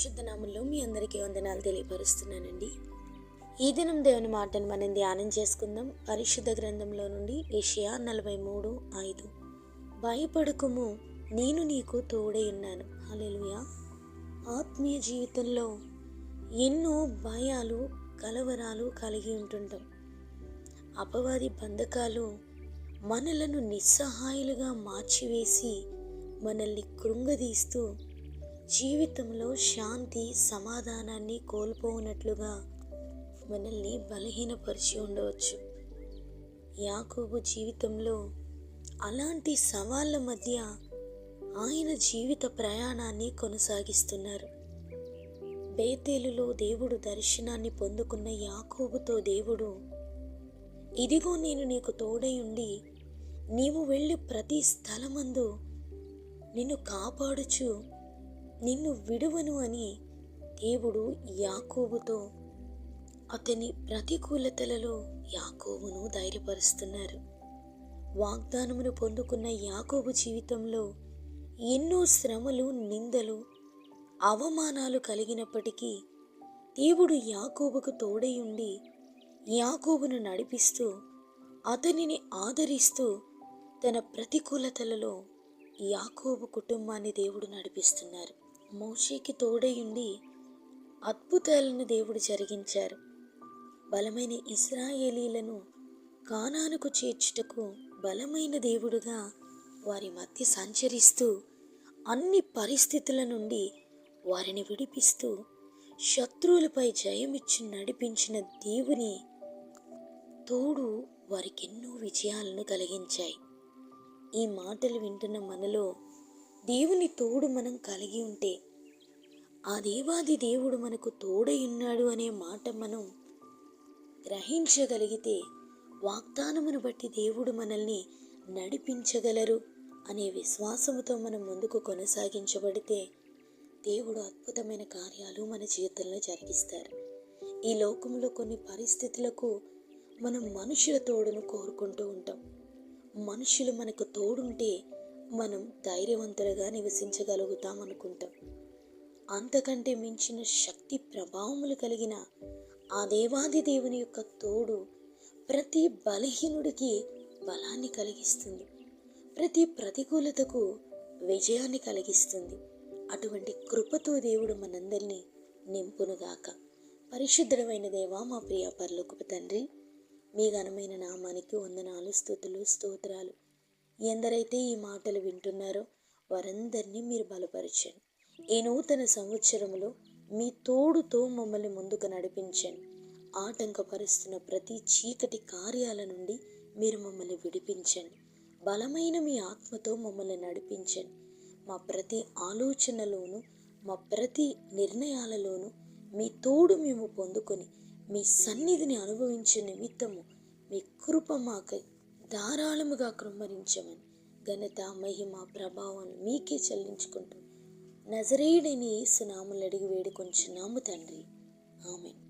పరిశుద్ధ నామంలో మీ అందరికీ వందనాలు తెలియపరుస్తున్నానండి. ఈ దినం దేవుని మాటను మనం ధ్యానం చేసుకుందాం. పరిశుద్ధ గ్రంథంలో నుండి ఏషియా నలభై మూడు ఐదు. భయపడకుము నేను నీకు తోడై ఉన్నాను. హల్లెలూయా. ఆత్మీయ జీవితంలో ఎన్నో భయాలు కలవరాలు కలిగి ఉంటుంటాం. అపవాది బంధకాలు మనలను నిస్సహాయులుగా మార్చివేసి మనల్ని కృంగదీస్తూ జీవితంలో శాంతి సమాధానాన్ని కోల్పోనట్లుగా మనల్ని బలహీనపరిచి ఉండవచ్చు. యాకోబు జీవితంలో అలాంటి సవాళ్ళ మధ్య ఆయన జీవిత ప్రయాణాన్ని కొనసాగిస్తున్నారు. బేతేలులో దేవుడు దర్శనాన్ని పొందుకున్న యాకోబుతో దేవుడు ఇదిగో నేను నీకు తోడై ఉండి నీవు వెళ్ళి ప్రతి స్థలమందు నిన్ను కాపాడుచు నిన్ను విడువను అని దేవుడు యాకోబుతో అతని ప్రతికూలతలలో యాకోబును ధైర్యపరుస్తున్నారు. వాగ్దానమును పొందుకున్న యాకోబు జీవితంలో ఎన్నో శ్రమలు నిందలు అవమానాలు కలిగినప్పటికీ దేవుడు యాకోబుకు తోడై ఉండి యాకోబును నడిపిస్తూ అతనిని ఆదరిస్తూ తన ప్రతికూలతలలో యాకోబు కుటుంబాన్ని దేవుడు నడిపిస్తున్నారు. మోషేకి తోడై ఉండి అద్భుతాలను దేవుడు జరిగించారు. బలమైన ఇస్రాయేలీలను కానానుకు చేర్చుటకు బలమైన దేవుడుగా వారి మధ్య సంచరిస్తూ అన్ని పరిస్థితుల నుండి వారిని విడిపిస్తూ శత్రువులపై జయమిచ్చి నడిపించిన దేవుని తోడు వారికి ఎన్నో విజయాలను కలిగించాయి. ఈ మాటలు వింటున్న మనలో దేవుని తోడు మనం కలిగి ఉంటే ఆ దేవాది దేవుడు మనకు తోడై ఉన్నాడు అనే మాట మనం గ్రహించగలిగితే వాగ్దానమును బట్టి దేవుడు మనల్ని నడిపించగలరు అనే విశ్వాసముతో మనం ముందుకు కొనసాగించబడితే దేవుడు అద్భుతమైన కార్యాలు మన జీవితంలో జరిగిస్తారు. ఈ లోకంలో కొన్ని పరిస్థితులకు మనం మనుషుల తోడును కోరుకుంటూ ఉంటాం. మనుషులు మనకు తోడుంటే మనం ధైర్యవంతులుగా నివసించగలుగుతాం అనుకుంటాం అంతకంటే మించిన శక్తి ప్రభావములు కలిగిన ఆ దేవాది దేవుని యొక్క తోడు ప్రతి బలహీనుడికి బలాన్ని కలిగిస్తుంది. ప్రతి ప్రతికూలతకు విజయాన్ని కలిగిస్తుంది. అటువంటి కృపతో దేవుడు మనందరినీ నింపునుగాక. పరిశుద్ధమైన దేవా మా ప్రియ పరలోకపు తండ్రి మీ ఘనమైన నామానికి వందనాలు స్థుతులు స్తోత్రాలు. ఎందరైతే ఈ మాటలు వింటున్నారో వారందరినీ మీరు బలపరచండి. ఈ నూతన సంవత్సరంలో మీ తోడుతో మమ్మల్ని ముందుకు నడిపించండి. ఆటంకపరుస్తున్న ప్రతి చీకటి కార్యాల నుండి మీరు మమ్మల్ని విడిపించండి. బలమైన మీ ఆత్మతో మమ్మల్ని నడిపించండి. మా ప్రతి ఆలోచనలోనూ మా ప్రతి నిర్ణయాలలోనూ మీ తోడు మేము పొందుకొని మీ సన్నిధిని అనుభవించే నిమిత్తము మీ కృప మాకై ధారాళముగా కృమ్మరించమని ఘనత మహిమ ప్రభావం మీకే చెల్లించుకుంటూ నజరేయుడని సునాములు అడిగి వేడుకొంచున్నాము తండ్రి. ఆమెను.